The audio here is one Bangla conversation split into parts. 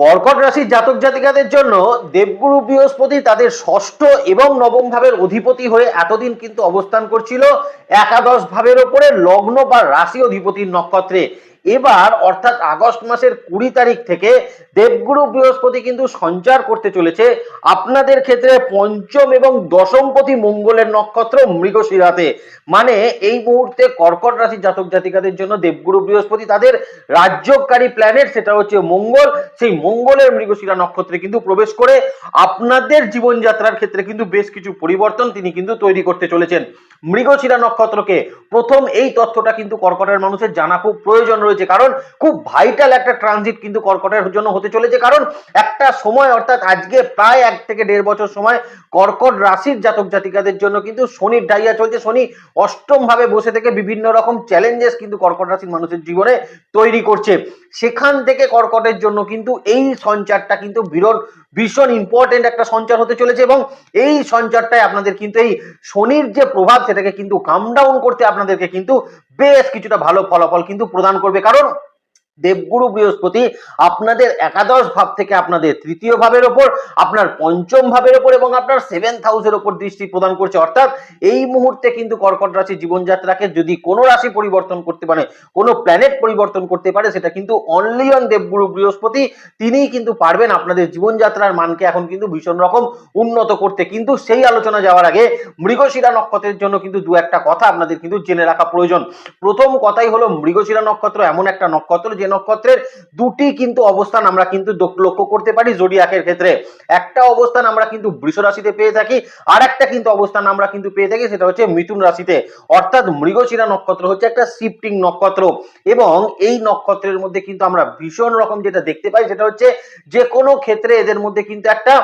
কর্কট রাশির জাতক জাতিকাদের জন্য দেবগুরু বৃহস্পতি তাদের ষষ্ঠ এবং নবম ভাবের অধিপতি হয়ে এতদিন কিন্তু অবস্থান করছিল একাদশ ভাবের ওপরে লগ্ন বা রাশি অধিপতির নক্ষত্রে। এবার অর্থাৎ আগস্ট মাসের কুড়ি তারিখ থেকে দেবগুরু বৃহস্পতি কিন্তু সঞ্চার করতে চলেছে। আপনাদের ক্ষেত্রে পঞ্চম এবং দশমপতি মঙ্গলের নক্ষত্র মৃগশিরাতে। মানে এই মুহূর্তে কর্কট রাশির জাতক জাতিকাদের জন্য দেবগুরু বৃহস্পতি তাদের রাজ্যকারী প্ল্যানেট সেটা হচ্ছে মঙ্গল। সেই মঙ্গলের মৃগশিরা নক্ষত্রে কিন্তু প্রবেশ করে আপনাদের জীবনযাত্রার ক্ষেত্রে কিন্তু বেশ কিছু পরিবর্তন তিনি কিন্তু তৈরি করতে চলেছেন। মৃগশিরা নক্ষত্রকে। প্রথম এই তথ্যটা কিন্তু কর্কটের মানুষের জানা খুব প্রয়োজন রয়েছে, কারণ খুব ভাইটাল একটা ট্রানজিট কিন্তু কর্কটের জন্য হতে চলেছে। কারণ একটা সময়, অর্থাৎ আজকে প্রায় এক থেকে দেড় বছর সময়, কর্কট রাশির জাতক জাতিকাদের জন্য কিন্তু শনির ডাইয়া চলছে। শনি অষ্টম ভাবে বসে থেকে বিভিন্ন রকম চ্যালেঞ্জেস কিন্তু কর্কট রাশির মানুষের জীবনে তৈরি করছে। সেখান থেকে কর্কটের জন্য কিন্তু এই সঞ্চারটা কিন্তু বিরল, ভীষণ ইম্পর্টেন্ট একটা সঞ্চার হতে চলেছে। এবং এই সঞ্চারটাই আপনাদের কিন্তু এই শনির যে প্রভাব সেটাকে কিন্তু কাম ডাউন করতে আপনাদেরকে কিন্তু বেশ কিছুটা ভালো ফলাফল কিন্তু প্রদান করবে। কারণ দেবগুরু বৃহস্পতি আপনাদের একাদশ ভাব থেকে আপনাদের তৃতীয় ভাবের ওপর, আপনার পঞ্চম ভাবের ওপর এবং আপনার সেভেন্থ হাউসের ওপর দৃষ্টি প্রদান করছে। অর্থাৎ এই মুহূর্তে কিন্তু কর্কট রাশি জীবনযাত্রাকে যদি কোনো রাশি পরিবর্তন করতে পারে, কোনো প্ল্যানেট পরিবর্তন করতে পারে, সেটা কিন্তু অনলি অন দেবগুরু বৃহস্পতি, তিনিই কিন্তু পারবেন আপনাদের জীবনযাত্রার মানকে এখন কিন্তু ভীষণ রকম উন্নত করতে। কিন্তু সেই আলোচনা যাওয়ার আগে মৃগশিরা নক্ষত্রের জন্য কিন্তু দু একটা কথা আপনাদের কিন্তু জেনে রাখা প্রয়োজন। প্রথম কথাই হলো মৃগশিরা নক্ষত্র এমন একটা নক্ষত্র, যে নক্ষত্রের দুটি কিন্তু অবস্থান আমরা কিন্তু লক্ষ্য করতে পারি জোডিয়াকের ক্ষেত্রে। একটা অবস্থান আমরা কিন্তু বৃষ রাশিতে পেয়ে থাকি আর একটা কিন্তু অবস্থান আমরা কিন্তু পেয়ে থাকি, সেটা হচ্ছে মিথুন রাশিতে। অর্থাৎ মৃগশিরা নক্ষত্র হচ্ছে একটা শিফটিং নক্ষত্র এবং এই নক্ষত্রের মধ্যে কিন্তু আমরা ভীষণ রকম যেটা দেখতে পাই, সেটা হচ্ছে যে কোনো ক্ষেত্রে এদের মধ্যে কিন্তু একটা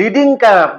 লিডিং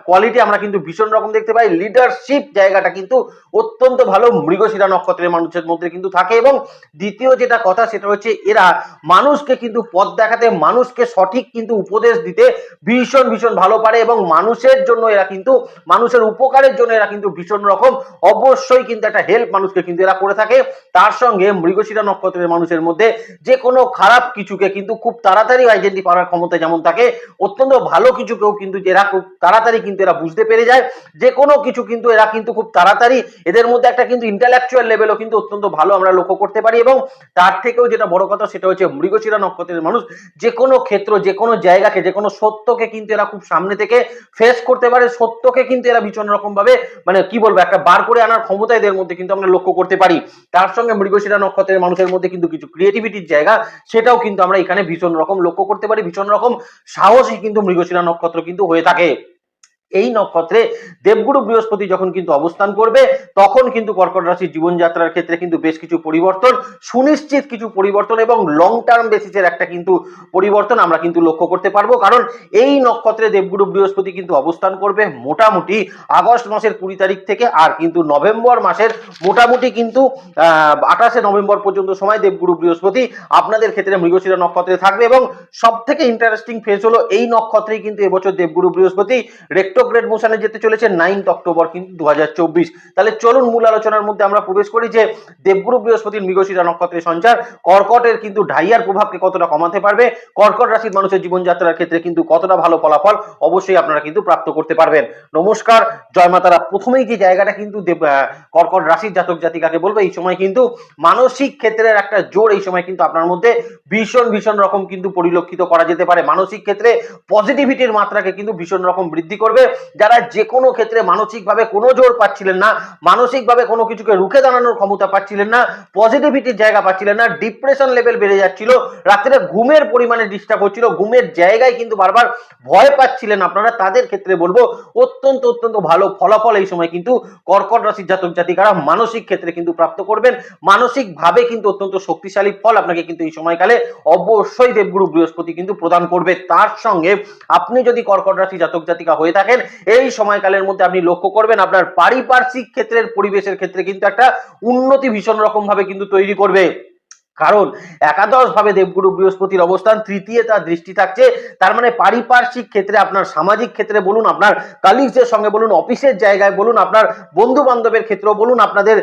কোয়ালিটি আমরা কিন্তু ভীষণ রকম দেখতে পাই। লিডারশিপ জায়গাটা কিন্তু অত্যন্ত ভালো মৃগশিরা নক্ষত্রের মানুষের মধ্যে কিন্তু থাকে এবং দ্বিতীয় যেটা কথা, সেটা হচ্ছে এরা মানুষকে কিন্তু পথ দেখাতে, মানুষকে সঠিক কিন্তু উপদেশ দিতে ভীষণ ভীষণ ভালো পারে এবং মানুষের জন্য এরা কিন্তু, মানুষের উপকারের জন্য এরা কিন্তু ভীষণ রকম। অবশ্যই কিন্তু একটা হেল্প মানুষকে কিন্তু এরা করে থাকে। তার সঙ্গে মৃগশিরা নক্ষত্রের মানুষের মধ্যে যে কোনো খারাপ কিছুকে কিন্তু খুব তাড়াতাড়ি আইডেন্টি করার ক্ষমতা যেমন থাকে, অত্যন্ত ভালো কিছুকেও কিন্তু এরা খুব তাড়াতাড়ি কিন্তু এরা বুঝতে পেরে যায়। যে কোনো কিছু কিন্তু এরা কিন্তু খুব তাড়াতাড়ি এদের মধ্যে একটা কিন্তু ইন্টালেকচুয়াল লেভেলও কিন্তু অত্যন্ত ভালো আমরা লক্ষ্য করতে পারি এবং তার থেকেও যেটা বড় কথা সেটা হচ্ছে মৃগশিরা নক্ষত্রের মানুষ, যে কোনো ক্ষেত্র, যে কোনো জায়গাকে, যে কোনো সত্যকে কিন্তু এরা খুব সামনে থেকে ফেস করতে পারে, সত্যকে কিন্তু এরা ভীষণ রকম ভাবে মানে কি বলব, একটা বার করে আনার ক্ষমতা এদের মধ্যে কিন্তু আমরা লক্ষ্য করতে পারি। তার সঙ্গে মৃগশিরা নক্ষত্রের মানুষের মধ্যে কিন্তু কিছু ক্রিয়েটিভিটির জায়গা, সেটাও কিন্তু আমরা এখানে ভীষণ রকম লক্ষ্য করতে পারি, ভীষণ রকম সাহসী কিন্তু মৃগশিরা নক্ষত্র কিন্তু হয়ে থাকে। এই নক্ষত্রে দেবগুরু বৃহস্পতি যখন কিন্তু অবস্থান করবে, তখন কিন্তু কর্কট রাশির জীবনযাত্রার ক্ষেত্রে কিন্তু বেশ কিছু পরিবর্তন, সুনিশ্চিত কিছু পরিবর্তন এবং লং টার্ম বেসিসের একটা কিন্তু পরিবর্তন আমরা কিন্তু লক্ষ্য করতে পারব। কারণ এই নক্ষত্রে দেবগুরু বৃহস্পতি কিন্তু অবস্থান করবে মোটামুটি আগস্ট মাসের কুড়ি তারিখ থেকে আর কিন্তু নভেম্বর মাসের মোটামুটি কিন্তু, আহ, আঠাশে নভেম্বর পর্যন্ত সময় দেবগুরু বৃহস্পতি আপনাদের ক্ষেত্রে মৃগশিরা নক্ষত্রে থাকবে এবং সব থেকে ইন্টারেস্টিং ফেজ হলো এই নক্ষত্রেই কিন্তু এবছর দেবগুরু বৃহস্পতি রেক্টোগ্রেড মোশনে যেতে চলেছে নাইনথ অক্টোবর কিন্তু দু তাহলে চলুন মূল আলোচনার মধ্যে আমরা প্রবেশ করি যে দেবগুরু বৃহস্পতির মৃগশিরা নক্ষত্রের সঞ্চার, কর্কটের কিন্তু ঢাইয়ার প্রভাবকে কতটা কমাতে পারবে, কর্কট রাশির মানুষের জীবনযাত্রার ক্ষেত্রে কিন্তু কতটা ভালো ফলাফল অবশ্যই আপনারা কিন্তু প্রাপ্ত করতে পারবেন। নমস্কার, জয় মাতারা। প্রথমেই যে জায়গাটা কিন্তু কর্কট রাশির জাতক জাতিকাকে বলব, এই সময় কিন্তু মানসিক ক্ষেত্রের একটা জোর, এই সময় কিন্তু আপনার মধ্যে ভীষণ ভীষণ রকম কিন্তু পরিলক্ষিত করা যেতে পারে। মানসিক ক্ষেত্রে পজিটিভিটির মাত্রাকে কিন্তু ভীষণ রকম বৃদ্ধি করবে। যারা যে কোনো ক্ষেত্রে মানসিকভাবে কোনো জোর পাচ্ছিলেন না, মানসিকভাবে কোনো কিছুকে রুখে দাঁড়ানোর ক্ষমতা পাচ্ছিলেন না পজিটিভিটির জায়গা পাচ্ছিলেন না ডিপ্রেশন লেভেল বেড়ে যাচ্ছিল, রাত্রে ঘুমের পরিমাণে ডিস্টার্ব হচ্ছিল, ঘুমের জায়গায় কিন্তু বারবার ভয় পাচ্ছিলেন আপনারা, তাদের ক্ষেত্রে বলব, অত্যন্ত অত্যন্ত ভালো ফলাফল এই সময় কিন্তু কর্কট রাশির জাতক জাতিকারা মানসিক ক্ষেত্রে কিন্তু প্রাপ্ত করবেন। মানসিকভাবে কিন্তু অত্যন্ত শক্তিশালী ফল আপনাকে কিন্তু এই সময়কালে অবশ্যই দেবগুরু বৃহস্পতি কিন্তু প্রদান করবে। তার সঙ্গে আপনি যদি কর্কট রাশি জাতক জাতিকা হয়ে থাকেন এই সময়কালের মধ্যে আপনি লক্ষ্য করবেন, আপনার পারিপার্শ্বিক ক্ষেত্রের পরিবেশের ক্ষেত্রে কিন্তু একটা উন্নতি ভীষণ রকম ভাবে কিন্তু তৈরি করবে। কারণ একাদশ ভাবে দেবগুরু বৃহস্পতির অবস্থান, তৃতীয় তার দৃষ্টি থাকছে, তার মানে পারিপার্শ্বিক ক্ষেত্রে, আপনার সামাজিক ক্ষেত্রে বলুন, আপনার কালিগসের সঙ্গে বলুন অফিসের জায়গায় বলুন, আপনার বন্ধু বান্ধবের ক্ষেত্রে বলুন, আপনাদের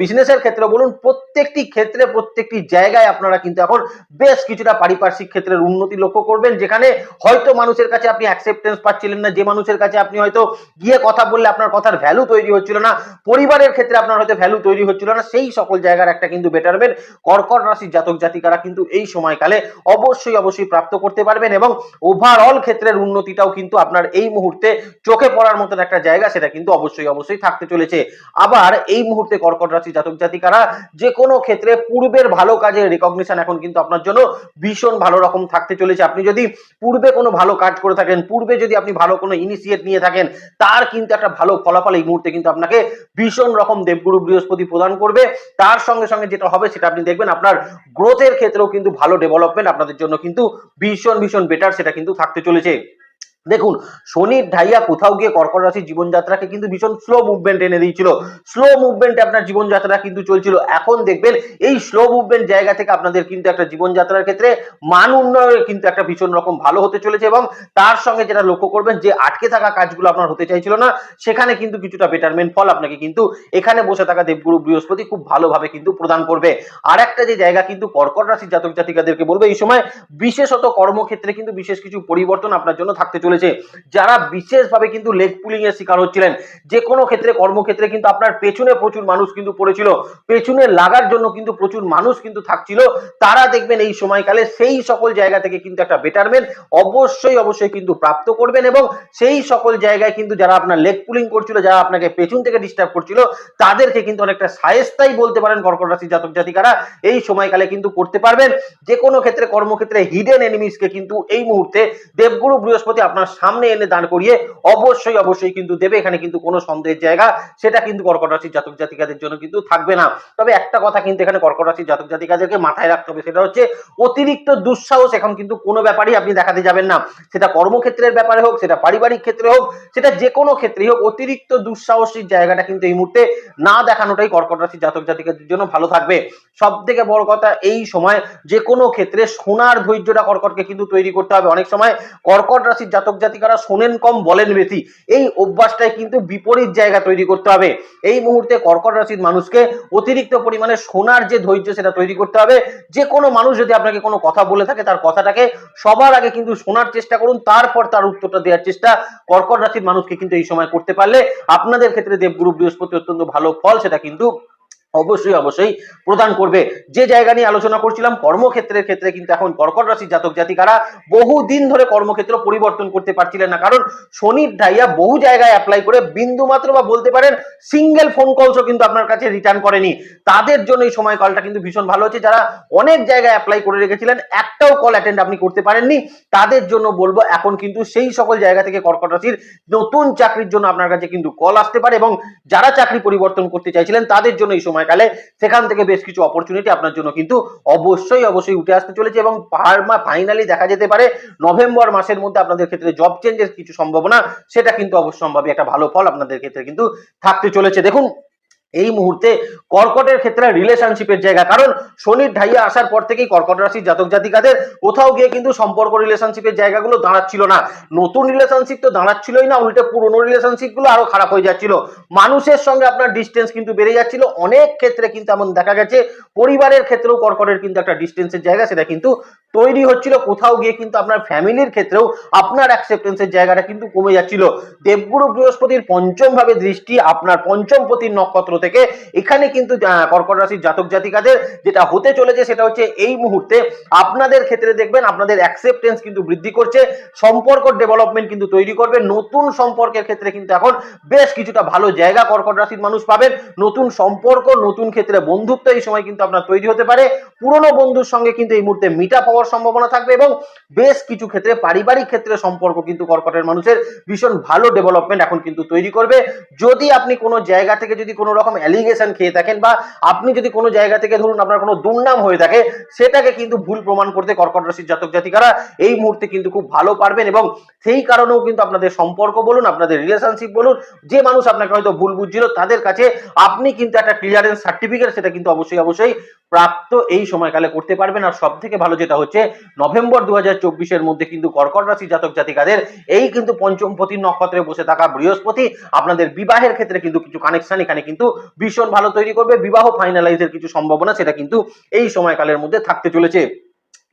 বিজনেসের ক্ষেত্রে বলুন, প্রত্যেকটি ক্ষেত্রে, প্রত্যেকটি জায়গায় আপনারা কিন্তু এখন বেশ কিছুটা পারিপার্শ্বিক ক্ষেত্রের উন্নতি লক্ষ্য করবেন, যেখানে হয়তো মানুষের কাছে আপনি অ্যাকসেপ্টেন্স পাচ্ছিলেন না, যে মানুষের কাছে আপনি হয়তো গিয়ে কথা বললে আপনার কথার ভ্যালু তৈরি হচ্ছিল না, পরিবারের ক্ষেত্রে আপনার হয়তো ভ্যালু তৈরি হচ্ছিল না, সেই সকল জায়গার একটা কিন্তু বেটারমেন্ট কর্কট রাশির জাতক জাতিকারা কিন্তু এই সময়কালে অবশ্যই অবশ্যই প্রাপ্ত করতে পারবেন এবং ওভারঅল ক্ষেত্রের উন্নতিটাও কিন্তু আপনার এই মুহূর্তে চোখে পড়ার মতন একটা জায়গা সেটা কিন্তু অবশ্যই অবশ্যই থাকতে চলেছে। আবার এই মুহূর্তে কর্কট রাশি জাতক জাতিকারা যে কোনো ক্ষেত্রে পূর্বের ভালো কাজের রেকগনিশন এখন কিন্তু আপনার জন্য ভীষণ ভালো রকম থাকতে চলেছে। আপনি যদি পূর্বে কোনো ভালো কাজ করে থাকেন, পূর্বে যদি আপনি ভালো কোনো ইনিশিয়েট নিয়ে থাকেন, তার কিন্তু একটা ভালো ফলাফল এই মুহূর্তে কিন্তু আপনাকে ভীষণ রকম দেবগুরু বৃহস্পতি প্রদান করবে। তার সঙ্গে সঙ্গে যেটা হবে সেটা আপনি দেখবেন আপনার গ্রোথের ক্ষেত্রেও কিন্তু ভালো ডেভেলপমেন্ট আপনাদের জন্য কিন্তু ভীষণ ভীষণ বেটার সেটা কিন্তু থাকতে চলেছে। দেখুন, শনির ঢাইয়া কোথাও গিয়ে কর্কট রাশির জীবনযাত্রাকে কিন্তু ভীষণ স্লো মুভমেন্ট এনে দিয়েছিল। স্লো মুভমেন্টে আপনার জীবনযাত্রা কিন্তু চলছিল। এখন দেখবেন, এই স্লো মুভমেন্ট জায়গা থেকে আপনাদের কিন্তু একটা জীবনযাত্রার ক্ষেত্রে মান উন্নয়নের কিন্তু একটা ভীষণ রকম ভালো হতে চলেছে এবং তার সঙ্গে যেটা লক্ষ্য করবেন যে, আটকে থাকা কাজগুলো আপনার হতে চাইছিল না। সেখানে কিন্তু কিছুটা বেটারমেন্ট ফল আপনাকে কিন্তু এখানে বসে থাকা দেবগুরু বৃহস্পতি খুব ভালোভাবে কিন্তু প্রদান করবে। আর একটা যে জায়গা কিন্তু কর্কট রাশির জাতক জাতিকাদেরকে বলবে, এই সময় বিশেষত কর্মক্ষেত্রে কিন্তু বিশেষ কিছু পরিবর্তন আপনার জন্য থাকতে চলেছে যারা বিশেষভাবে কিন্তু লেগ পুলিং এর শিকার হচ্ছিলেন, যে কোনো ক্ষেত্রে, কর্মক্ষেত্রে কিন্তু আপনার পেছনে প্রচুর মানুষ কিন্তু পড়েছিল, পেছনে লাগার জন্য কিন্তু প্রচুর মানুষ কিন্তু থাকছিল, তারা দেখবেন এই সময়কালে সেই সকল জায়গা থেকে কিন্তু একটা বেটারমেন্ট অবশ্যই অবশ্যই কিন্তু প্রাপ্ত করবেন এবং সেই সকল জায়গায় কিন্তু যারা আপনার লেগ পুলিং করছিল, যারা আপনাকে পেছন থেকে ডিস্টার্ব করছিল, তাদেরকে কিন্তু অনেকটা সায়স্তাই বলতে পারেন কর্কট রাশি জাতক জাতিকারা, এই সময়কালে কিন্তু করতে পারবেন। যে কোনো ক্ষেত্রে, কর্মক্ষেত্রে হিডেন এনিমিসকে কিন্তু এই মুহূর্তে দেবগুরু বৃহস্পতি আপনার সামনে এনে দাঁড় করিয়ে অবশ্যই অবশ্যই কিন্তু দেবে। এখানে কিন্তু কোনো সন্দেহের জায়গা। সেটা কিন্তু কর্কট রাশির জাতক জাতিকাদের জন্য কিন্তু থাকবে না। তবে একটা কথা কিন্তু এখানে কর্কট রাশির জাতক জাতিকাদেরকে মাথায় রাখতে হবে। সেটা হচ্ছে অতিরিক্ত দুঃসাহস এখন কিন্তু কোনো ব্যাপারই আপনি দেখাতে যাবেন না। সেটা কর্মক্ষেত্রের ব্যাপারে হোক, সেটা পারিবারিক ক্ষেত্রে হোক, সেটা যে কোনো ক্ষেত্রেই হোক, অতিরিক্ত দুঃসাহসিক জায়গাটা কিন্তু এই মুহূর্তে না দেখানোটাই কর্কট রাশির জাতক জাতিকাদের জন্য ভালো থাকবে। সব থেকে বড় কথা এই সময় যে কোনো ক্ষেত্রে সোনার ধৈর্যটা কর্কটকে কিন্তু তৈরি করতে হবে। অনেক সময় কর্কট রাশির জাতক জাতিকারা শোনেন কম, বলেন বেশি। এই অভ্যাসটাই কিন্তু বিপরীত জায়গা তৈরি করতে হবে। এই মুহূর্তে কর্কট রাশির মানুষকে অতিরিক্ত পরিমাণে শোনার যে ধৈর্য সেটা তৈরি করতে হবে। যে কোনো মানুষ যদি আপনাকে কোনো কথা বলে থাকে, তার কথাটাকে সবার আগে কিন্তু শোনার চেষ্টা করুন, তারপর তার উত্তরটা দেওয়ার চেষ্টা কর্কট রাশির মানুষকে কিন্তু এই সময় করতে পারলে আপনাদের ক্ষেত্রে দেবগুরু বৃহস্পতি অত্যন্ত ভালো ফল, সেটা কিন্তু অবশ্যই অবশ্যই প্রদান করবে। যে জায়গা নিয়ে আলোচনা করছিলাম, কর্মক্ষেত্রের ক্ষেত্রে কিন্তু এখন কর্কট রাশির জাতক জাতিকারা বহু দিন ধরে কর্মক্ষেত্র পরিবর্তন করতে পারছিলেন না। কারণ শনির ঢাইয়া বহু জায়গায় অ্যাপ্লাই করে বিন্দু মাত্র বা বলতে পারেন সিঙ্গেল ফোন কলসও কিন্তু আপনার কাছে রিটার্ন করেনি। তাদের জন্য এই সময়কালটা কিন্তু ভীষণ ভালো হচ্ছে। যারা অনেক জায়গায় অ্যাপ্লাই করে রেখেছিলেন, একটাও কল অ্যাটেন্ড আপনি করতে পারেননি। তাদের জন্য বলব, এখন কিন্তু সেই সকল জায়গা থেকে কর্কট রাশির নতুন চাকরির জন্য আপনার কাছে কিন্তু কল আসতে পারে এবং যারা চাকরি পরিবর্তন করতে চাইছিলেন, তাদের জন্য এই সময়কালে সেখান থেকে বেশ কিছু অপরচুনিটি আপনার জন্য কিন্তু অবশ্যই অবশ্যই উঠে আসতে চলেছে এবং ফাইনালি দেখা যেতে পারে নভেম্বর মাসের মধ্যে আপনাদের ক্ষেত্রে জব চেঞ্জের কিছু সম্ভাবনা, সেটা কিন্তু অবশ্যম্ভাবী একটা ভালো ফল আপনাদের ক্ষেত্রে কিন্তু থাকতে চলেছে। দেখুন এই মুহূর্তে কর্কটের ক্ষেত্রে রিলেশনশিপের জায়গা। কারণ শনির ঢাইয়া আসার পর থেকেই কর্কট রাশির জাতক জাতিকাদের কোথাও গিয়ে কিন্তু সম্পর্ক রিলেশনশিপের জায়গাগুলো দাঁড়াচ্ছিল না। নতুন রিলেশনশিপ তো দাঁড়াচ্ছিলই না, উল্টে পুরনো রিলেশনশিপগুলো আরও খারাপ হয়ে যাচ্ছিল। মানুষের সঙ্গে আপনার ডিস্টেন্স কিন্তু বেড়ে যাচ্ছিল। অনেক ক্ষেত্রে কিন্তু এমন দেখা গেছে, পরিবারের ক্ষেত্রেও কর্কটের কিন্তু একটা ডিস্টেন্সের জায়গা, সেটা কিন্তু তৈরি হচ্ছিল। কোথাও গিয়ে কিন্তু আপনার ফ্যামিলির ক্ষেত্রেও আপনার অ্যাকসেপ্টেন্সের জায়গাটা কিন্তু কমে যাচ্ছিল। দেবগুরু বৃহস্পতির পঞ্চম ভাবে দৃষ্টি, আপনার পঞ্চম পতির নক্ষত্র থেকে এখানে কিন্তু কর্কট রাশির জাতক জাতিকাদের যেটা হতে চলেছে সেটা হচ্ছে এই মুহূর্তে আপনাদের ক্ষেত্রে দেখবেন আপনাদের অ্যাকসেপ্টেন্স কিন্তু বৃদ্ধি করছে, সম্পর্ক ডেভেলপমেন্ট কিন্তু তৈরি করবে, নতুন সম্পর্কের ক্ষেত্রে কিন্তু এখন বেশ কিছুটা ভালো জায়গা কর্কট রাশির মানুষ পাবেন, নতুন সম্পর্ক, নতুন ক্ষেত্রে বন্ধুত্ব এই সময় কিন্তু আপনার তৈরি হতে পারে, পুরনো বন্ধুর সঙ্গে কিন্তু এই মুহূর্তে মিটা পাওয়ার সম্ভাবনা থাকবে এবং বেশ কিছু ক্ষেত্রে পারিবারিক ক্ষেত্রে সম্পর্ক কিন্তু কর্কটের মানুষের ভীষণ ভালো ডেভেলপমেন্ট এখন কিন্তু তৈরি করবে, যদি আপনি কোনো জায়গা থেকে যদি কোনো রকম অ্যালিগেশন খেয়ে থাকেন বা আপনি যদি কোনো জায়গা থেকে ধরুন আপনার কোনো দুর্নাম হয়ে থাকে, সেটাকে কিন্তু ভুল প্রমাণ করতে কর্কট রাশির জাতক জাতিকারা এই মুহূর্তে কিন্তু খুব ভালো পারবেন এবং সেই কারণেও কিন্তু আপনাদের সম্পর্ক বলুন, আপনাদের রিলেশনশিপ বলুন, যে মানুষ আপনাকে হয়তো ভুল বুঝছিল তাদের কাছে আপনি কিন্তু একটা ক্লিয়ারেন্স সার্টিফিকেট সেটা কিন্তু অবশ্যই অবশ্যই প্রাপ্ত এই সময়কালে করতে পারবেন। আর সব থেকে ভালো যেটা হচ্ছে, নভেম্বর দু হাজার মধ্যে কিন্তু কর্কট রাশি জাতক জাতিকাদের এই কিন্তু পঞ্চমপতি নক্ষত্রে বসে থাকা বৃহস্পতি আপনাদের বিবাহের ক্ষেত্রে কিন্তু কিছু কানেকশন এখানে কিন্তু ভীষণ ভালো তৈরি করবে। বিবাহ ফাইনালাইজের কিছু সম্ভাবনা সেটা কিন্তু এই সময়কালের মধ্যে থাকতে চলেছে।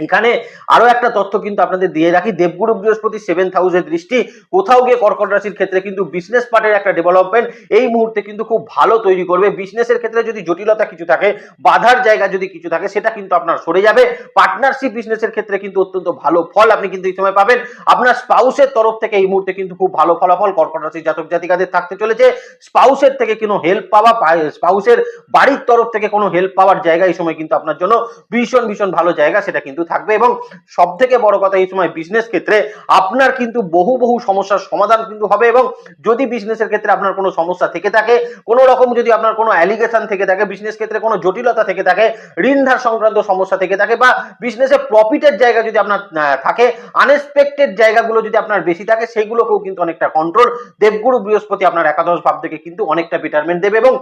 এখানে আরও একটা তথ্য কিন্তু আপনাদের দিয়ে রাখি। দেবগুরু বৃহস্পতি সেভেন হাউসের দৃষ্টি। কোথাও গিয়ে কর্কট রাশির ক্ষেত্রে কিন্তু বিজনেস পার্টের একটা ডেভেলপমেন্ট এই মুহূর্তে কিন্তু খুব ভালো তৈরি করবে। বিজনেসের ক্ষেত্রে যদি জটিলতা কিছু থাকে, বাধার জায়গা যদি কিছু থাকে, সেটা কিন্তু আপনার সরে যাবে। পার্টনারশিপ বিজনেসের ক্ষেত্রে কিন্তু অত্যন্ত ভালো ফল আপনি কিন্তু এই সময় পাবেন। আপনার স্পাউসের তরফ থেকে এই মুহূর্তে কিন্তু খুব ভালো ফলাফল কর্কট রাশির জাতক জাতিকাদের থাকতে চলেছে। স্পাউসের থেকে কোনো হেল্প পাওয়া স্পাউসের বাড়ির তরফ থেকে কোনো হেল্প পাওয়ার জায়গা এই সময় কিন্তু আপনার জন্য ভীষণ ভীষণ ভালো জায়গা, সেটা কিন্তু থাকবে এবং সব থেকে বড় কথা এই সময় বিজনেস ক্ষেত্রে আপনার কিন্তু বহু বহু সমস্যার সমাধান কিন্তু হবে এবং যদি বিজনেসের ক্ষেত্রে আপনার কোনো সমস্যা থেকে থাকে, কোনো রকম যদি আপনার কোনো অ্যালিগেশন থেকে থাকে বিজনেস ক্ষেত্রে কোনো জটিলতা থেকে থাকে, ঋণ ধার সংক্রান্ত সমস্যা থেকে থাকে বা বিজনেসে প্রফিটের জায়গা যদি আপনার থাকে আনএক্সপেক্টেড জায়গাগুলো যদি আপনার বেশি থাকে সেইগুলোকেও কিন্তু অনেকটা কন্ট্রোল দেবগুরু বৃহস্পতি আপনার একাদশ ভাব থেকে কিন্তু অনেকটা বেটারমেন্ট দেবে এবং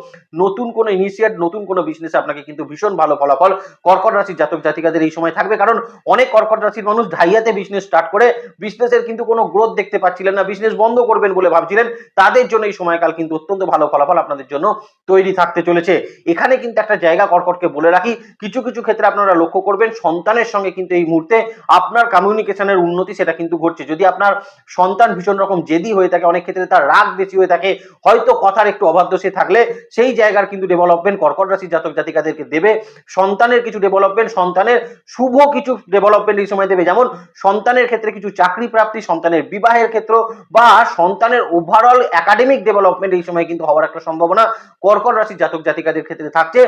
নতুন কোনো ইনিশিয়েট নতুন কোনো বিজনেসে আপনাকে কিন্তু ভীষণ ভালো ফলাফল কর্কট রাশির জাতক জাতিকাদের এই সময় থাকবে। কারণ অনেক কর্কট রাশির মানুষ ঢাইয়াতে বিজনেস স্টার্ট করে বিজনেসের কিন্তু কোনো গ্রোথ দেখতে পাচ্ছিলেন না বিজনেস বন্ধ করবেন বলে ভাবছিলেন, তাদের জন্য এই সময়কাল কিন্তু অত্যন্ত ভালো ফলাফল আপনাদের জন্য তৈরি থাকতে চলেছে। এখানে কিন্তু একটা জায়গা কর্কটকে বলে রাখি, কিছু কিছু ক্ষেত্রে আপনারা লক্ষ্য করবেন, সন্তানের সঙ্গে কিন্তু এই মুহূর্তে আপনার কমিউনিকেশনের উন্নতি সেটা কিন্তু ঘটছে। যদি আপনার সন্তান ভীষণ রকম জেদি হয়ে থাকে, অনেক ক্ষেত্রে তার রাগ বেশি হয়ে থাকে, হয়তো কথার একটু অবাধ্য সে থাকলে, সেই জায়গার কিন্তু ডেভেলপমেন্ট কর্কট রাশির জাতক জাতিকাদেরকে দেবে। সন্তানের কিছু ডেভেলপমেন্ট সন্তানের শুভ কিছু ডেভেলপমেন্ট এই সময় দেবে। যেমন সন্তানের ক্ষেত্রে কিছু চাকরি প্রাপ্তি, সন্তানের বিবাহের ক্ষেত্র বা সন্তানের ওভারঅল একাডেমিক ডেভেলপমেন্ট এই সময় কিন্তু হওয়ার একটা সম্ভাবনা কর্কট রাশির জাতক জাতিকাদের ক্ষেত্রে থাকছে।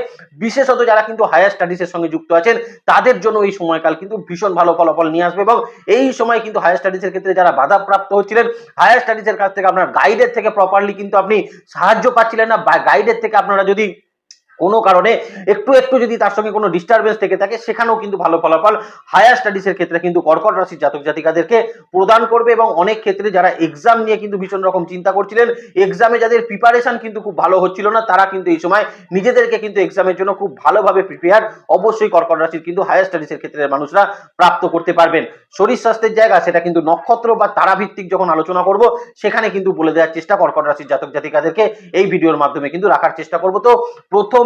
বিশেষত যারা কিন্তু হায়ার স্টাডিজের সঙ্গে যুক্ত আছেন, তাদের জন্য এই সময়কাল কিন্তু ভীষণ ভালো ফলাফল নিয়ে আসবে এবং এই সময় কিন্তু হায়ার স্টাডিজের ক্ষেত্রে যারা বাধা প্রাপ্ত হচ্ছিলেন হায়ার স্টাডিজের কাছ থেকে আপনার গাইডের থেকে প্রপারলি কিন্তু আপনি সাহায্য পাচ্ছিলেন না। বা গাইডের থেকে আপনারা যদি কোনো কারণে একটু একটু যদি তার সঙ্গে কোনো ডিস্টারবেন্স থেকে থাকে, সেখানেও কিন্তু ভালো ফলাফল হায়ার স্টাডিজের ক্ষেত্রে কিন্তু কর্কট রাশির জাতক জাতিকাদেরকে প্রদান করবে এবং অনেক ক্ষেত্রে যারা এক্সাম নিয়ে কিন্তু ভীষণ রকম চিন্তা করছিলেন এক্সামে যাদের প্রিপারেশন কিন্তু খুব ভালো হচ্ছিল না, তারা কিন্তু এই সময় নিজেদেরকে কিন্তু এক্সামের জন্য খুব ভালোভাবে প্রিপেয়ার অবশ্যই কর্কট রাশির কিন্তু হায়ার স্টাডিজের ক্ষেত্রে মানুষরা প্রাপ্ত করতে পারবেন। শরীর স্বাস্থ্যের জায়গা, সেটা কিন্তু নক্ষত্র বা তারাভিত্তিক যখন আলোচনা করব, সেখানে কিন্তু বলে দেওয়ার চেষ্টা কর্কট রাশির জাতক জাতিকাদেরকে এই ভিডিওর মাধ্যমে কিন্তু রাখার চেষ্টা করব। তো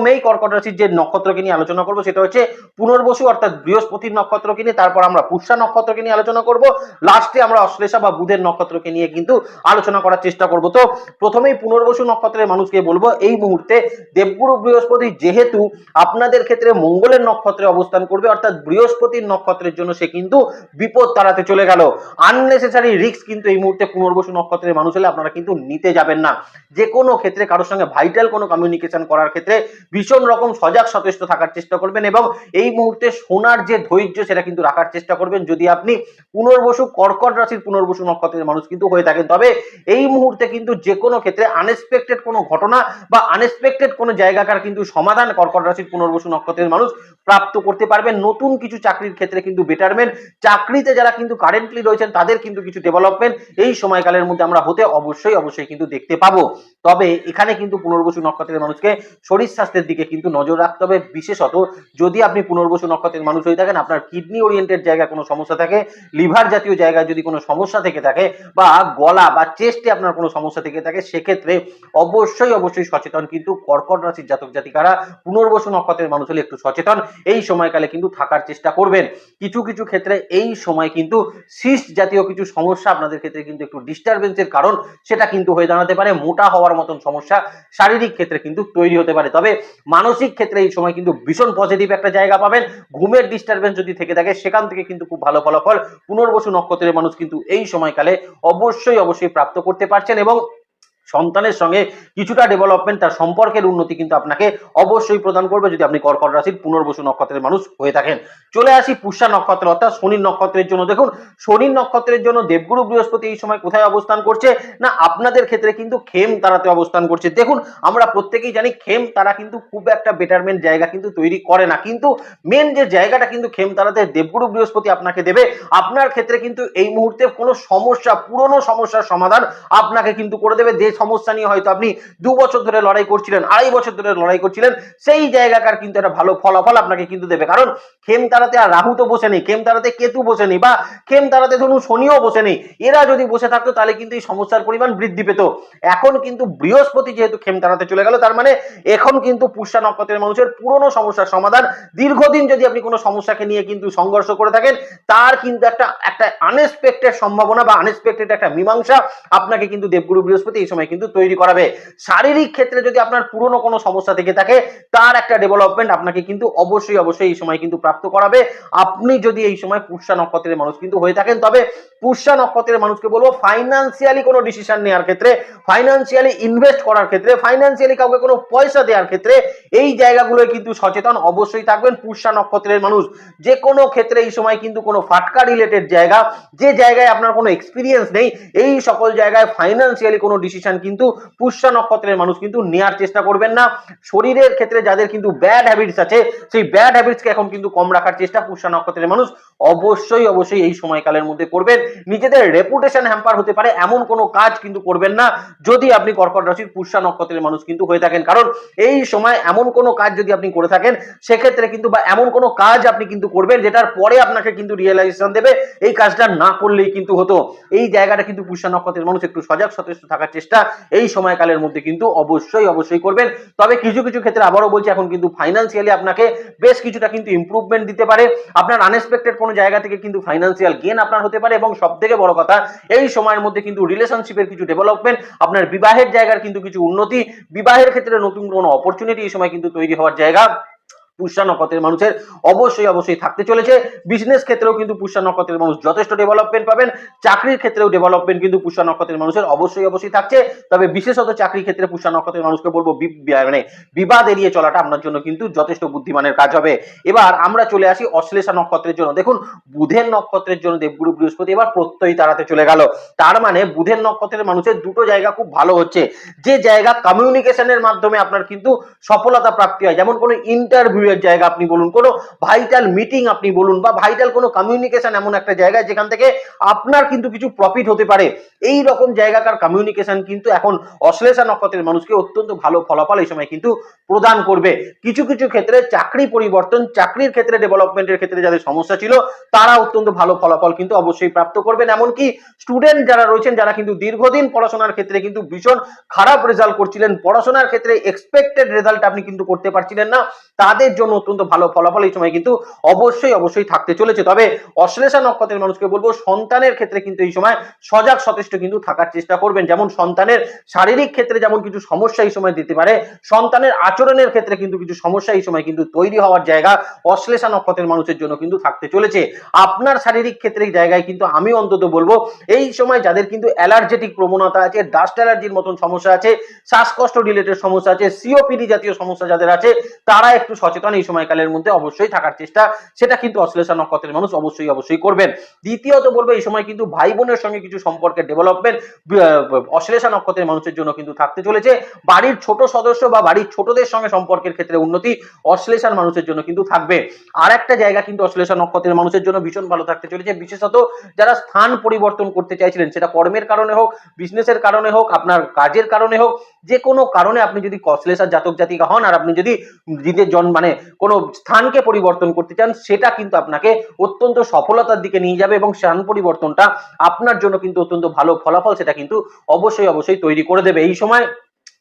প্রথমেই কর্কট রাশির যে নক্ষত্রকে নিয়ে আলোচনা করব সেটা হচ্ছে পুনর্বসু অর্থাৎ বৃহস্পতির নক্ষত্রকে নিয়ে, তারপর আমরা পুষ্যা নক্ষত্রকে নিয়ে আলোচনা করব। লাস্টে আমরা অশ্লেষা বা বুধের নক্ষত্রকে নিয়ে কিন্তু আলোচনা করার চেষ্টা করব। তো প্রথমেই পুনর্বসু নক্ষত্রের মানুষকে বলব, এই মুহূর্তে দেবগুরু বৃহস্পতি যেহেতু আপনাদের ক্ষেত্রে মঙ্গলের নক্ষত্রে অবস্থান করবে, অর্থাৎ বৃহস্পতির নক্ষত্রের জন্য সে কিন্তু বিপদ তাড়াতে চলে গেল। আননেসেসারি রিস্ক কিন্তু এই মুহূর্তে পুনর্বসু নক্ষত্রের মানুষ হলে আপনারা কিন্তু নিতে যাবেন না। যে কোনো ক্ষেত্রে, কারোর সঙ্গে ভাইটাল কোনো কমিউনিকেশন করার ক্ষেত্রে ভীষণ রকম সজাগ সচেষ্ট থাকার চেষ্টা করবেন এবং এই মুহূর্তে সোনার যে ধৈর্য, সেটা কিন্তু রাখার চেষ্টা করবেন। যদি আপনি পুনর্বসু, কর্কট রাশির পুনর্বসু নক্ষত্রের মানুষ কিন্তু হয়ে থাকেন, তবে এই মুহূর্তে কিন্তু যে কোনো ক্ষেত্রে আনএক্সপেক্টেড কোনো ঘটনা বা আনএক্সপেক্টেড কোনো জায়গাকার কিন্তু সমাধান কর্কট রাশির পুনর্বসু নক্ষত্রের মানুষ প্রাপ্ত করতে পারবেন। নতুন কিছু চাকরির ক্ষেত্রে কিন্তু বেটারমেন্ট চাকরিতে যারা কিন্তু কারেন্টলি রয়েছেন, তাদের কিন্তু কিছু ডেভেলপমেন্ট এই সময়কালের মধ্যে আমরা হতে অবশ্যই অবশ্যই কিন্তু দেখতে পাবো। তবে এখানে কিন্তু পুনর্বসু নক্ষত্রের মানুষকে শরীর স্বাস্থ্যের দিকে কিন্তু নজর রাখতে হবে। বিশেষত যদি আপনি পুনর্বসু নক্ষত্রের মানুষ হয়ে থাকেন, আপনার কিডনি ওরিয়েন্টেড জায়গায় কোনো সমস্যা থাকে লিভার জাতীয় জায়গায় যদি কোনো সমস্যা থেকে থাকে, বা গলা বা চেস্টে আপনার কোনো সমস্যা থেকে থাকে, সেক্ষেত্রে অবশ্যই অবশ্যই সচেতন। কিন্তু কর্কট রাশির জাতক জাতিকারা পুনর্বসু নক্ষত্রের মানুষ হলে একটু সচেতন। এই সময়কালে কিন্তু থাকার চেষ্টা করবেন। কিছু কিছু ক্ষেত্রে এই সময় কিন্তু সিস্ট জাতীয় কিছু সমস্যা আপনাদের ক্ষেত্রে কিন্তু একটু ডিস্টারবেন্সের কারণ, সেটা কিন্তু হয়ে দাঁড়াতে পারে। মোটা হওয়ার মতন সমস্যা শারীরিক ক্ষেত্রে কিন্তু তৈরি হতে পারে। তবে মানসিক ক্ষেত্রে এই সময় কিন্তু ভীষণ পজিটিভ একটা জায়গা পাবেন। ঘুমের ডিস্টারবেন্স যদি থেকে থাকে, সেখান থেকে কিন্তু খুব ভালো ফলাফল। পুনর্বসু নক্ষত্রের মানুষ কিন্তু এই সময়কালে অবশ্যই অবশ্যই প্রাপ্ত করতে পারছেন এবং সন্তানের সঙ্গে কিছুটা ডেভেলপমেন্ট তার সম্পর্কের উন্নতি কিন্তু আপনাকে অবশ্যই প্রদান করবে যদি আপনি কর্কট রাশির পুনর্বসু নক্ষত্রের মানুষ হয়ে থাকেন। চলে আসি পুষ্যা নক্ষত্র, অর্থাৎ শনির নক্ষত্রের জন্য। দেখুন শনির নক্ষত্রের জন্য দেবগুরু বৃহস্পতি এই সময় কোথায় অবস্থান করছে? না, আপনাদের ক্ষেত্রে কিন্তু খেম তারাতে অবস্থান করছে। দেখুন, আমরা প্রত্যেকেই জানি খেম তারা কিন্তু খুব একটা বেটারমেন্ট জায়গা কিন্তু তৈরি করে না। কিন্তু মেন যে জায়গাটা কিন্তু খেম তারাতে দেবগুরু বৃহস্পতি আপনাকে দেবে, আপনার ক্ষেত্রে কিন্তু এই মুহূর্তে কোনো সমস্যা, পুরনো সমস্যার সমাধান আপনাকে কিন্তু করে দেবে। যে সমস্যা নিয়ে হয়তো আপনি দু বছর ধরে লড়াই করছিলেন, আড়াই বছর ধরে লড়াই করছিলেন, সেই জায়গাকার কিন্তু একটা ভালো ফলাফল আপনাকে কিন্তু দেবে। কারণ খেম তারাতে আর রাহু তো বসে নেই খেম তারাতে কেতু বসে নেই বা খেম তারাতে ধরুন শনিও বসে নেই, এরা যদি বসে থাকতো তাহলে কিন্তু এই সমস্যার পরিমাণ বৃদ্ধি পেত। এখন কিন্তু বৃহস্পতি যেহেতু খেম তারাতে চলে গেল, তার মানে এখন কিন্তু পুষ্যা নক্ষত্রের মানুষের পুরনো সমস্যার সমাধান। দীর্ঘদিন যদি আপনি কোনো সমস্যাকে নিয়ে কিন্তু সংঘর্ষ করে থাকেন, তার কিন্তু একটা একটা আনএক্সপেক্টেড সম্ভাবনা বা আনএক্সপেক্টেড একটা মীমাংসা আপনাকে কিন্তু দেবগুরু বৃহস্পতি এই সময় কিন্তু তৈরি করাবে। শারীরিক ক্ষেত্রে যদি আপনার পুরনো কোনো সমস্যা থেকে থাকে, তার একটা ডেভেলপমেন্ট আপনাকে কিন্তু অবশ্যই অবশ্যই এই সময় কিন্তু প্রাপ্ত করাবে। আপনি যদি এই সময় পুষ্যা নক্ষত্রের মানুষ কিন্তু হয়ে থাকেন, তবে পুষ্যা নক্ষত্রের মানুষকে বলব ফাইন্যান্সিয়ালি কোনো ডিসিশন নেওয়ার ক্ষেত্রে ফাইন্যান্সিয়ালি ইনভেস্ট করার ক্ষেত্রে ফাইন্যান্সিয়ালি কাউকে কোনো পয়সা দেওয়ার ক্ষেত্রে, এই জায়গাগুলোয় কিন্তু সচেতন অবশ্যই থাকবেন পুষ্যা নক্ষত্রের মানুষ। যে কোনো ক্ষেত্রে এই সময় কিন্তু কোনো ফাটকা রিলেটেড জায়গা, যে জায়গায় আপনার কোনো এক্সপিরিয়েন্স নেই, এই সকল জায়গায় ফাইন্যান্সিয়ালি কোনো ডিসিশন কিন্তু পুষ্যা নক্ষত্রের মানুষ কিন্তু নেওয়ার চেষ্টা করবেন না। শরীরের ক্ষেত্রে যাদের কিন্তু ব্যাড হ্যাবিটস আছে, সেই ব্যাড হ্যাবিটসকে এখন কিন্তু কম রাখার চেষ্টা পুষ্যা নক্ষত্রের মানুষ অবশ্যই অবশ্যই এই সময়কালের মধ্যে করবেন। নিজেদের রেপুটেশন হ্যাম্পার হতে পারে, এমন কোনো কাজ কিন্তু করবেন না, যদি আপনি কর্কট রাশির পুষ্যা নক্ষত্রের মানুষ কিন্তু হয়ে থাকেন। কারণ এই সময় এমন কোনো কাজ যদি আপনি করে থাকেন, সেক্ষেত্রে কিন্তু বা এমন কোনো কাজ আপনি কিন্তু করবেন, যেটার পরে আপনাকে কিন্তু রিয়েলাইজেশন দেবে, এই কাজটা না করলেই কিন্তু হতো। এই জায়গাটা কিন্তু পুষ্যা নক্ষত্রের মানুষ একটু সজাগ সচেষ্ট থাকার চেষ্টা এই সময়কালের মধ্যে কিন্তু অবশ্যই অবশ্যই করবেন। তবে কিছু কিছু ক্ষেত্রে আবারও বলছি, এখন কিন্তু ফাইন্যান্সিয়ালি আপনাকে বেশ কিছুটা কিন্তু ইমপ্রুভমেন্ট দিতে পারে। আপনার আনএক্সপেক্টেড কোনো জায়গা থেকে কিন্তু ফাইন্যান্সিয়াল গেন আপনার হতে পারে এবং সব থেকে বড় কথা, এই সময়ের মধ্যে কিন্তু রিলেশনশিপের কিছু ডেভেলপমেন্ট আপনার বিবাহের জায়গার কিন্তু কিছু উন্নতি, বিবাহের ক্ষেত্রে নতুন কোনো অপরচুনিটি এই সময় কিন্তু তৈরি হওয়ার জায়গা। পুষ্যা নক্ষত্রের মানুষের অবশ্যই অবশ্যই থাকতে চলেছে। বিজনেস ক্ষেত্রেও কিন্তু পুষ্যা নক্ষত্রের মানুষ যথেষ্ট ডেভেলপমেন্ট পাবেন। চাকরির ক্ষেত্রেও ডেভেলপমেন্ট কিন্তু পুষ্যা নক্ষত্রের মানুষের অবশ্যই অবশ্যই থাকছে। তবে বিশেষত চাকরির ক্ষেত্রে পুষ্যা নক্ষত্রের মানুষকে বলব মানে বিবাদ এড়িয়ে চলাটা আপনার জন্য কিন্তু যথেষ্ট বুদ্ধিমানের কাজ হবে। এবার আমরা চলে আসি অশ্লেষা নক্ষত্রের জন্য। দেখুন, বুধের নক্ষত্রের জন্য দেবগুরু বৃহস্পতি এবার প্রত্যয়ী তারাতে চলে গেল। তার মানে বুধের নক্ষত্রের মানুষের দুটো জায়গা খুব ভালো হচ্ছে। যে জায়গা কমিউনিকেশনের মাধ্যমে আপনার কিন্তু সফলতা প্রাপ্তি হয়। যেমন কোনো ইন্টারভিউ এর জায়গা আপনি বলুন, কোনো ভাইটাল মিটিং আপনি বলুন বা ভাইটাল কোনো কমিউনিকেশন এমন একটা জায়গা যেখান থেকে আপনার কিন্তু কিছু প্রফিট হতে পারে। এই রকম জায়গাকার কমিউনিকেশন কিন্তু এখন অশ্লেষা নক্ষত্রের মানুষকে অত্যন্ত ভালো ফলাফল এই সময় কিন্তু প্রদান করবে। কিছু কিছু ক্ষেত্রে চাকরি পরিবর্তন, চাকরির ক্ষেত্রে ডেভেলপমেন্টের ক্ষেত্রে যাদের সমস্যা ছিল, তারা অত্যন্ত ভালো ফলাফল কিন্তু অবশ্যই প্রাপ্ত করবেন। এমনকি স্টুডেন্ট যারা রয়েছেন, যারা কিন্তু দীর্ঘদিন পড়াশোনার ক্ষেত্রে কিন্তু ভীষণ খারাপ রেজাল্ট করছিলেন, পড়াশোনার ক্ষেত্রে এক্সপেক্টেড রেজাল্ট আপনি কিন্তু করতে পারছিলেন না, তাদের জন্য অত্যন্ত ভালো ফলাফল এই সময় কিন্তু অবশ্যই অবশ্যই থাকতে চলেছে। তবে অশ্লেষা নক্ষত্রের মানুষকে বলব, সন্তানের ক্ষেত্রে কিন্তু এই সময় সজাগ সচেষ্ট কিন্তু থাকার চেষ্টা করবেন। যেমন সন্তানের শারীরিক ক্ষেত্রে যেমন কিছু সমস্যা এই সময় দিতে পারে, সন্তানের আচরণের ক্ষেত্রে কিন্তু কিছু সমস্যা এই সময় কিন্তু তৈরি হওয়ার জায়গা অশ্লেষা নক্ষত্রের মানুষের জন্য কিন্তু থাকতে চলেছে। আপনার শারীরিক ক্ষেত্রে জায়গায় কিন্তু আমি অন্তত বলব, এই সময় যাদের কিন্তু অ্যালার্জেটিক প্রবণতা আছে, ডাস্ট অ্যালার্জির মতন সমস্যা আছে, শ্বাসকষ্ট রিলেটেড সমস্যা আছে, সিওপিডি জাতীয় সমস্যা যাদের আছে, তারা একটু সচেতন এই সময়কালের মধ্যে অবশ্যই থাকার চেষ্টা, সেটা কিন্তু অশ্লেষা নক্ষত্রের মানুষ অবশ্যই অবশ্যই করবেন। দ্বিতীয়ত বলব, এই সময় কিন্তু ভাই বোনের সঙ্গে কিছু সম্পর্কের ডেভেলপমেন্ট অশ্লেষা নক্ষত্রের মানুষের জন্য কিন্তু থাকতে চলেছে। বাড়ির ছোট সদস্য বা বাড়ির ছোটদের সঙ্গে সম্পর্কের ক্ষেত্রে উন্নতি অশ্লেষার মানুষের জন্য কিন্তু থাকবে। আর একটা জায়গা কিন্তু অশ্লেষা নক্ষত্রের মানুষের জন্য ভীষণ ভালো থাকতে চলেছে। বিশেষত যারা স্থান পরিবর্তন করতে চাইছিলেন, সেটা কর্মের কারণে হোক বিজনেসের কারণে হোক, আপনার কাজের কারণে হোক যে কোনো কারণে আপনি যদি অশ্লেষার জাতক জাতিকা হন, আর আপনি যদি নিজের জন মানে কোনো স্থানকে পরিবর্তন করতে চান, সেটা কিন্তু আপনাকে অত্যন্ত সফলতার দিকে নিয়ে যাবে এবং স্থান পরিবর্তনটা আপনার জন্য কিন্তু অত্যন্ত ভালো ফলাফল সেটা কিন্তু অবশ্যই অবশ্যই তৈরি করে দেবে। এই সময়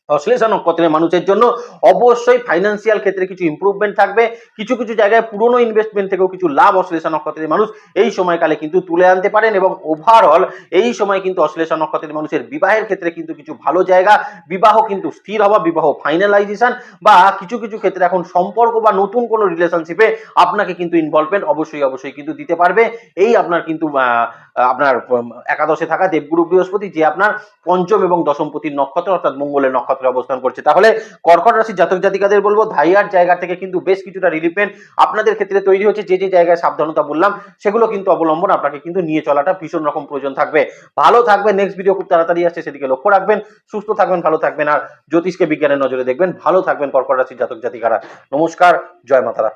অশ্লেষা নক্ষত্রের মানুষের জন্য অবশ্যই ফাইন্যান্সিয়াল ক্ষেত্রে কিছু ইমপ্রুভমেন্ট থাকবে। কিছু কিছু জায়গায় পুরনো ইনভেস্টমেন্ট থেকেও কিছু লাভ অশ্লেষা নক্ষত্রের মানুষ এই সময়কালে কিন্তু তুলে আনতে পারেন এবং ওভারঅল এই সময় কিন্তু অশ্লেষা নক্ষত্রের মানুষের বিবাহের ক্ষেত্রে কিন্তু কিছু ভালো জায়গা, বিবাহ কিন্তু স্থির হওয়া, বিবাহ ফাইনালাইজেশন বা কিছু কিছু ক্ষেত্রে এখন সম্পর্ক বা নতুন কোনো রিলেশনশিপে আপনাকে কিন্তু ইনভলভমেন্ট অবশ্যই অবশ্যই কিন্তু দিতে পারবে। এই আপনার কিন্তু আপনার একাদশে থাকা দেবগুরু বৃহস্পতি যে আপনার পঞ্চম এবং দশমপতির নক্ষত্র অর্থাৎ মঙ্গলের নক্ষত্রে অবস্থান করছে। তাহলে কর্কট রাশির জাতক জাতিকাদের বলব, ধাইয়ার জায়গা থেকে কিন্তু বেশ কিছুটা রিলিফমেন্ট আপনাদের ক্ষেত্রে তৈরি হচ্ছে যে যে জায়গায় সাবধানতা বললাম, সেগুলো কিন্তু অবলম্বন আপনাকে কিন্তু নিয়ে চলাটা ভীষণ রকম প্রয়োজন থাকবে। ভালো থাকবে নেক্সট ভিডিও খুব তাড়াতাড়ি আসছে, সেদিকে লক্ষ্য রাখবেন। সুস্থ থাকবেন, ভালো থাকবেন, আর জ্যোতিষকে বিজ্ঞানের নজরে দেখবেন। ভালো থাকবেন কর্কট রাশির জাতক জাতিকারা। নমস্কার, জয় মাতারা।